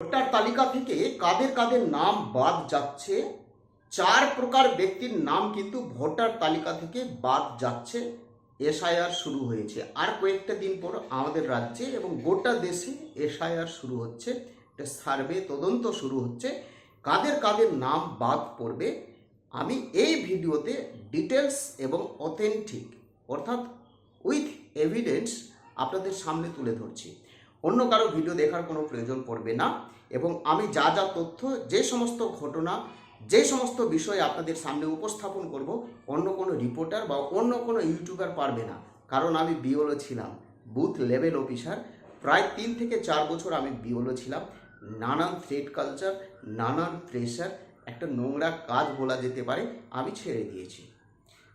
Voter তালিকা থেকে কাদের কাদের নাম বাদ যাচ্ছে, চার প্রকার ব্যক্তির নাম কিন্তু ভোটার তালিকা থেকে বাদ যাচ্ছে, এসআইআর শুরু হয়েছে। আর কয়েকটা দিন পর আমাদের রাজ্যে এবং গোটা দেশে এসআইআর শুরু হচ্ছে, একটা সার্ভে, তদন্ত শুরু হচ্ছে, কাদের কাদের নাম বাদ পড়বে। আমি এই ভিডিওতে ডিটেলস এবং অথেন্টিক, অর্থাৎ উইথ এভিডেন্স আপনাদের সামনে তুলে ধরছি। অন্য কারও ভিডিও দেখার কোনো প্রয়োজন পড়বে না। এবং আমি যা যা তথ্য, যে সমস্ত ঘটনা, যে সমস্ত বিষয় আপনাদের সামনে উপস্থাপন করব, অন্য কোনো রিপোর্টার বা অন্য কোনো ইউটিউবার পারবে না। কারণ আমি বিওলো ছিলাম বুথ লেভেল অফিসার প্রায় তিন থেকে চার বছর আমি বিওলো ছিলাম। নানান থ্রেড কালচার নানান প্রেশার একটা নোংরা কাজ বলা যেতে পারে, আমি ছেড়ে দিয়েছি।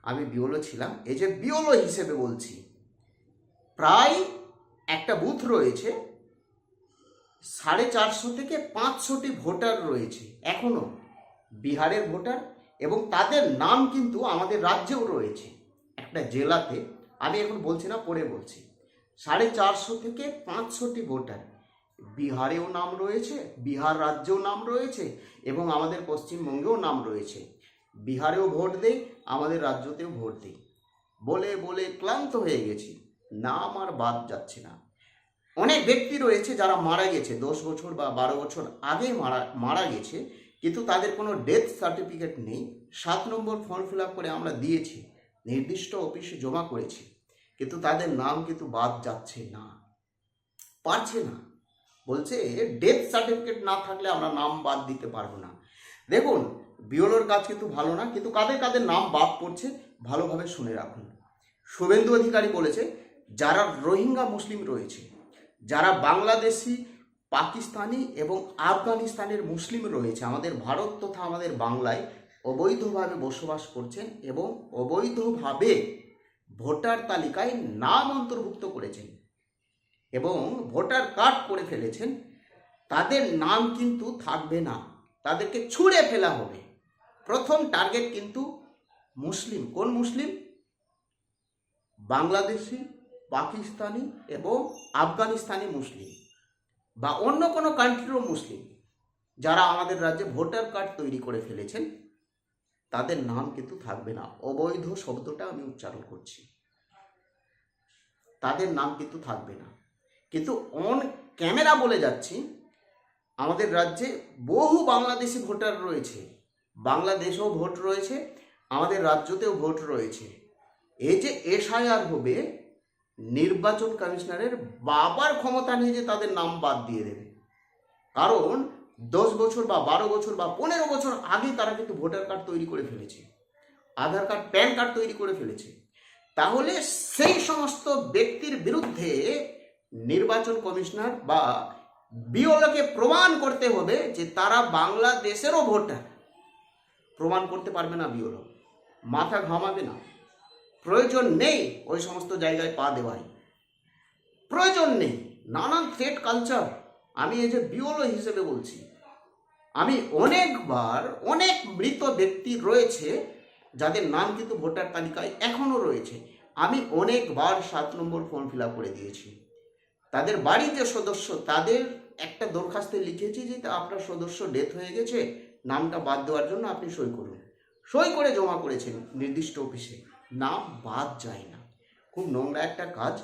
আমি বিওলো ছিলাম, এই যে বিওলো হিসেবে বলছি, প্রায় একটা বুথ রয়েছে, সাড়ে চারশো থেকে পাঁচশোটি ভোটার রয়েছে এখনও, বিহারের ভোটার, এবং তাদের নাম কিন্তু আমাদের রাজ্যেও রয়েছে, একটা জেলাতে, আমি এখন বলছি না, পরে বলছি, সাড়ে চারশো থেকে পাঁচশোটি ভোটার, বিহারেও নাম রয়েছে, বিহার রাজ্যেও নাম রয়েছে, এবং আমাদের পশ্চিমবঙ্গেও নাম রয়েছে, বিহারেও ভোট দেই, আমাদের রাজ্যতেও ভোট দিই, বলে বলে ক্লান্ত হয়ে গেছি, নাম আর বাদ যাচ্ছে না। অনেক ব্যক্তি রয়েছে যারা মারা গেছে, দশ বছর বা বারো বছর আগে মারা মারা গেছে, কিন্তু তাদের কোনো ডেথ সার্টিফিকেট নেই। সাত নম্বর ফর্ম ফিল করে আমরা দিয়েছি, নির্দিষ্ট অফিসে জমা করেছি, কিন্তু তাদের নাম কিন্তু বাদ যাচ্ছে না, পারছে না। বলছে ডেথ সার্টিফিকেট না থাকলে আমরা নাম বাদ দিতে পারব না। দেখুন বিওলোর কাজ কিন্তু ভালো না, কিন্তু কাদের কাদের নাম বাদ পড়ছে, ভালোভাবে শুনে রাখুন। শুভেন্দু অধিকারী বলেছে, যারা রোহিঙ্গা মুসলিম রয়েছে যারা বাংলাদেশি, পাকিস্তানি এবং আফগানিস্তানের মুসলিম রয়েছে, আমাদের ভারত তথা আমাদের বাংলায় অবৈধভাবে বসবাস করছেন এবং অবৈধভাবে ভোটার তালিকায় নাম অন্তর্ভুক্ত করেছেন এবং ভোটার কার্ড করে ফেলেছেন, তাদের নাম কিন্তু থাকবে না। তাদেরকে ছুঁড়ে ফেলা হবে। প্রথম টার্গেট কিন্তু মুসলিম। কোন মুসলিম? বাংলাদেশি পাকিস্তানি এবং আফগানিস্তানি মুসলিম বা অন্য কোনো কান্ট্রিরও মুসলিম যারা আমাদের রাজ্যে ভোটার কার্ড তৈরি করে ফেলেছেন, তাদের নাম কিন্তু থাকবে না। অবৈধ শব্দটা আমি উচ্চারণ করছি। তাদের নাম কিন্তু থাকবে না। কিন্তু অন ক্যামেরা বলে যাচ্ছি, আমাদের রাজ্যে বহু বাংলাদেশি ভোটার রয়েছে। বাংলাদেশেও ভোট রয়েছে, আমাদের রাজ্যতেও ভোট রয়েছে। এই যে এসআইআর হবে নির্বাচন কমিশনারের বাবার ক্ষমতা নিয়ে যে তাদের নাম বাদ দিয়ে দেবে। কারণ দশ বছর বা বারো বছর বা পনেরো বছর আগে তারা কিন্তু ভোটার কার্ড তৈরি করে ফেলেছে, আধার কার্ড, প্যান কার্ড তৈরি করে ফেলেছে। তাহলে সেই সমস্ত ব্যক্তির বিরুদ্ধে নির্বাচন কমিশনার বা বিওলকে প্রমাণ করতে হবে যে তারা বাংলাদেশেরও ভোটার। প্রমাণ করতে পারবে না বিওল। মাথা ঘামাবে না। প্রয়োজন নেই ওই সমস্ত জায়গায় পা দেওয়াই। প্রয়োজন নেই। নানান থ্রেড কালচার আমি এই যে বিওলো হিসেবে বলছি। আমি অনেকবার, অনেক মৃত ব্যক্তি রয়েছে যাদের নাম কিন্তু ভোটার তালিকায় এখনও রয়েছে। আমি অনেকবার সাত নম্বর ফর্ম ফিল করে দিয়েছি। তাদের বাড়ির যে সদস্য, তাদের একটা দরখাস্তে লিখেছি যে আপনার সদস্য ডেথ হয়ে গেছে, নামটা বাদ দেওয়ার জন্য আপনি সই করুন। সই করে জমা করেছেন নির্দিষ্ট অফিসে নাম বাদ যায় না। খুব নোংরা একটা কাজ।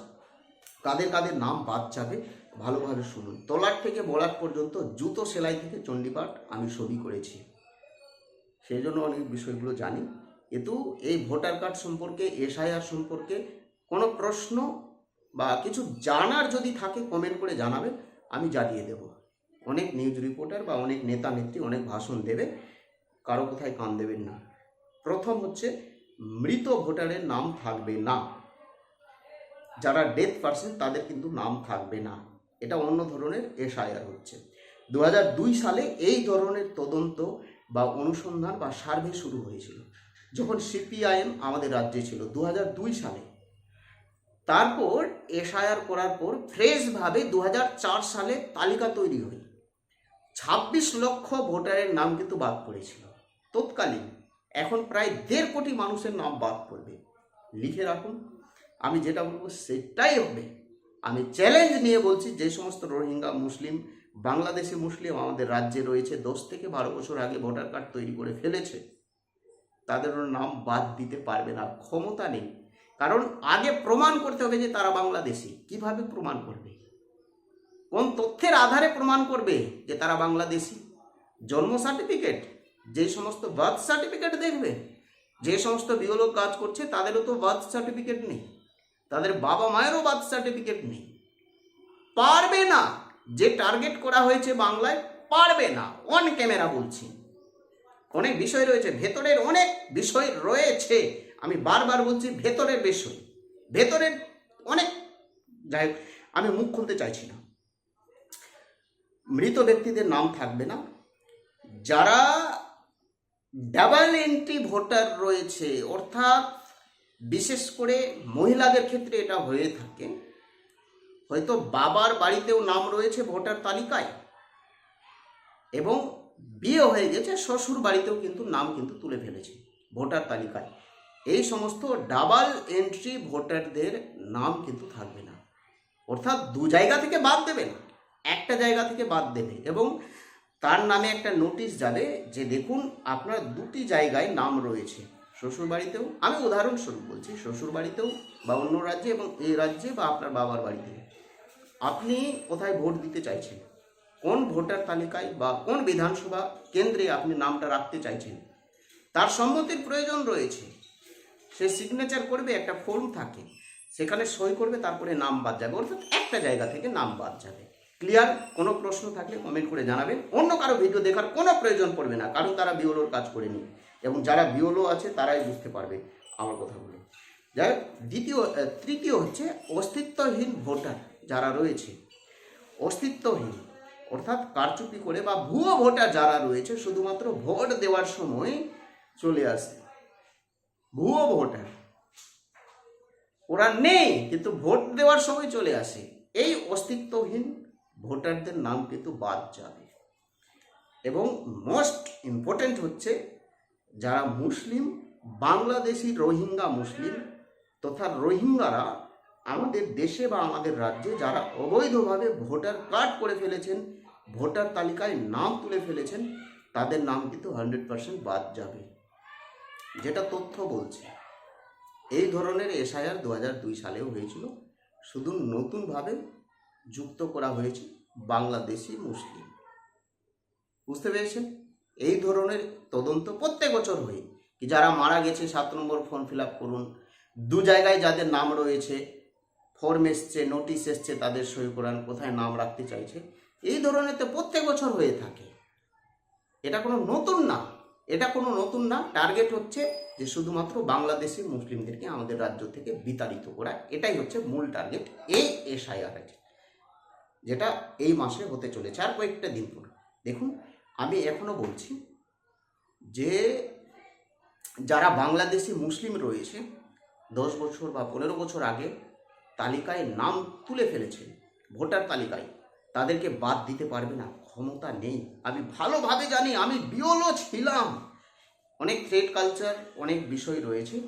কাদের কাদের নাম বাদ যাবে, ভালোভাবে শুনুন। তলার থেকে বলার পর্যন্ত জুতো সেলাই থেকে চণ্ডীপাঠ আমি ছবি করেছি। সেই জন্য অনেক বিষয়গুলো জানি। কিন্তু এই ভোটার কার্ড সম্পর্কে, এসআইআর সম্পর্কে কোনো প্রশ্ন বা কিছু জানার যদি থাকে কমেন্ট করে জানাবেন, আমি জানিয়ে দেব। অনেক নিউজ রিপোর্টার বা অনেক নেতা নেত্রী অনেক ভাষণ দেবে, কারও কোথায় কান দেবেন না। প্রথম হচ্ছে মৃত ভোটারের নাম থাকবে না। যারা ডেথ পারসন তাদের কিন্তু নাম থাকবে না। এটা অন্য ধরনের এসআইআর হচ্ছে। দু হাজার দুই সালে এই ধরনের তদন্ত বা অনুসন্ধান বা সার্ভে শুরু হয়েছিল। যখন সিপিআইএম আমাদের রাজ্যে ছিল দু হাজার দুই সালে। তারপর এসআইআর করার পর ফ্রেশভাবে দু হাজার চার সালে তালিকা তৈরি হয় ছাব্বিশ লক্ষ ভোটারের নাম কিন্তু বাদ পড়েছিল। তৎকালীন এখন প্রায় দেড় কোটি মানুষের নাম বাদ পড়বে। লিখে রাখুন। আমি যেটা বলব, সেটাই হবে। আমি চ্যালেঞ্জ নিয়ে বলছি, যে সমস্ত রোহিঙ্গা মুসলিম, বাংলাদেশি মুসলিম আমাদের রাজ্যে রয়েছে, দশ থেকে বারো বছর আগে ভোটার কার্ড তৈরি করে ফেলেছে তাদেরও নাম বাদ দিতে পারবে না, ক্ষমতা নেই। কারণ আগে প্রমাণ করতে হবে যে তারা বাংলাদেশি। কীভাবে প্রমাণ করবে? কোন তথ্যের আধারে প্রমাণ করবে যে তারা বাংলাদেশি? জন্ম সার্টিফিকেট যে সমস্ত বার্থ সার্টিফিকেট দেখবে, যে সমস্ত বিওলো কাজ করছে, তাদেরও তো বার্থ সার্টিফিকেট নেই। তাদের বাবা মায়েরও বার্থ সার্টিফিকেট নেই। পারবে না। যে টার্গেট করা হয়েছে বাংলায়, পারবে না। অন ক্যামেরা বলছি। অনেক বিষয় রয়েছে, ভেতরের অনেক বিষয় রয়েছে। আমি বারবার বলছি, ভেতরের বিষয়। ভেতরের অনেক যাই আমি মুখ খুলতে চাইছি না। মৃত ব্যক্তিদের নাম থাকবে না। যারা ডাবল এন্ট্রি ভোটার রয়েছে। অর্থাৎ বিশেষ করে মহিলাদের ক্ষেত্রে এটা হয়ে থাকে। হয়তো বাবার বাড়িতেও নাম রয়েছে ভোটার তালিকায় এবং বিয়ে হয়ে গেছে, শ্বশুর বাড়িতেও কিন্তু নাম কিন্তু তুলে ফেলেছে ভোটার তালিকায়। এই সমস্ত ডাবল এন্ট্রি ভোটারদের নাম কিন্তু থাকবে না। অর্থাৎ দু জায়গা থেকে বাদ দেবে না, একটা জায়গা থেকে বাদ দেবে এবং তার নামে একটা নোটিশ যাবে যে দেখুন আপনার দুটি জায়গায় নাম রয়েছে। শ্বশুর বাড়িতেও আমি উদাহরণস্বরূপ বলছি শ্বশুর বাড়িতেও বা অন্য রাজ্যে এবং এই রাজ্যে বা আপনার বাবার বাড়িতে। আপনি কোথায় ভোট দিতে চাইছেন? কোন ভোটার তালিকায় বা কোন বিধানসভা কেন্দ্রে আপনি নামটা রাখতে চাইছেন? তার সম্মতির প্রয়োজন রয়েছে। সে সিগনেচার করবে, একটা ফর্ম থাকে। সেখানে সই করবে, তারপরে নাম বাদ যাবে। অর্থাৎ একটা জায়গা থেকে নাম বাদ যাবে। ক্লিয়ার কোনো প্রশ্ন থাকলে কমেন্ট করে জানাবেন অন্য কারও ভিডিও দেখার কোনো প্রয়োজন পড়বে না। কারণ তারা বিওলোর কাজ করে করেনি। এবং যারা বিওলো আছে, তারাই বুঝতে পারবে আমার কথাগুলো। যাই দ্বিতীয় তৃতীয় হচ্ছে অস্তিত্বহীন ভোটার যারা রয়েছে। অস্তিত্বহীন, অর্থাৎ কারচুপি করে বা ভুয়ো ভোটার যারা রয়েছে, শুধুমাত্র ভোট দেওয়ার সময় চলে আসে। ভুয়ো ভোটার। ওরা নেই, কিন্তু ভোট দেওয়ার সময় চলে আসে। এই অস্তিত্বহীন ভোটারদের নাম কিন্তু বাদ যাবে। এবং মোস্ট ইম্পর্ট্যান্ট হচ্ছে যারা মুসলিম, বাংলাদেশি রোহিঙ্গা মুসলিম তথা রোহিঙ্গারা আমাদের দেশে বা আমাদের রাজ্যে যারা অবৈধভাবে ভোটার কার্ড করে ফেলেছেন, ভোটার তালিকায় নাম তুলে ফেলেছেন, তাদের নাম কিন্তু হান্ড্রেড পার্সেন্ট বাদ যাবে। যেটা তথ্য বলছে, এই ধরনের এসআইআর দু হাজার দুই সালেও হয়েছিল। শুধু নতুনভাবে যুক্ত করা হয়েছে বাংলাদেশি মুসলিম। বুঝতে পেরেছেন? এই ধরনের তদন্ত প্রত্যেক বছর হয়ে। কি যারা মারা গেছে, সাত নম্বর ফর্ম ফিল করুন। দু জায়গায় যাদের নাম রয়েছে ফর্ম এসছে নোটিশ এসছে, তাদের সই করান, কোথায় নাম রাখতে চাইছে। এই ধরনের তো প্রত্যেক বছর হয়ে থাকে। এটা কোনো নতুন না। এটা কোনো নতুন না। টার্গেট হচ্ছে যে শুধুমাত্র বাংলাদেশি মুসলিমদেরকে আমাদের রাজ্য থেকে বিতাড়িত করা। এটাই হচ্ছে মূল টার্গেট এই এসআইআর যেটা এই মাসে হতে চলেছে আর কয়েকটা দিন পর। দেখুন, আমি এখনও বলছি যে যারা বাংলাদেশি মুসলিম রয়েছে, দশ বছর বা পনেরো বছর আগে তালিকায় নাম তুলে ফেলেছে, ভোটার তালিকায়, তাদেরকে বাদ দিতে পারবে না, ক্ষমতা নেই। আমি ভালোভাবে জানি, আমি বিওলো ছিলাম। অনেক থ্রেড কালচার অনেক বিষয় রয়েছে।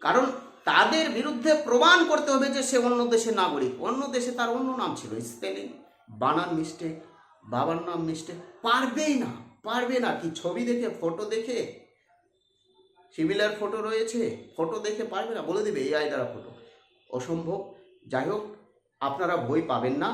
কারণ তাদের বিরুদ্ধে প্রমাণ করতে হবে যে সে অন্য দেশের নাগরিক। অন্য দেশে তার অন্য নাম ছিল স্পেলিং বানান মিস্টেক বাবার নাম মিস্টেক পারবেই না, পারবে না। কি ছবি দেখে, ফটো দেখে? সিমিলার ফটো রয়েছে, ফটো দেখে পারবে না। বলে দেবে এআই দ্বারা ফটো অসম্ভব। যাই হোক, আপনারা বই পাবেন না।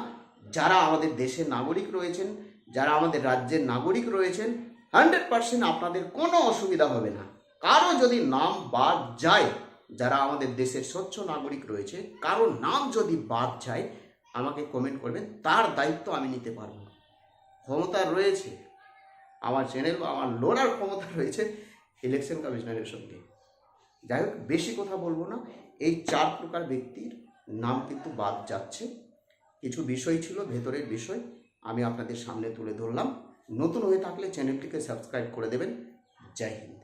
যারা আমাদের দেশের নাগরিক রয়েছেন, যারা আমাদের রাজ্যের নাগরিক রয়েছেন হান্ড্রেড পার্সেন্ট আপনাদের কোনো অসুবিধা হবে না। কারও যদি নাম বাদ যায় যারা আমাদের দেশের স্বচ্ছ নাগরিক রয়েছে কারও নাম যদি বাদ যায়, আমাকে কমেন্ট করবেন, তার দায়িত্ব আমি নিতে পারব না। ক্ষমতা রয়েছে, আমার চ্যানেল আমার লড়ার ক্ষমতা রয়েছে ইলেকশন কমিশনারের সঙ্গে। যাই হোক, বেশি কথা বলব না, এই চার প্রকার ব্যক্তির নাম কিন্তু বাদ যাচ্ছে। কিছু বিষয় ছিল, ভেতরের বিষয়, আমি আপনাদের সামনে তুলে ধরলাম। নতুন হয়ে থাকলে চ্যানেলটিকে সাবস্ক্রাইব করে দেবেন। জয় হিন্দ।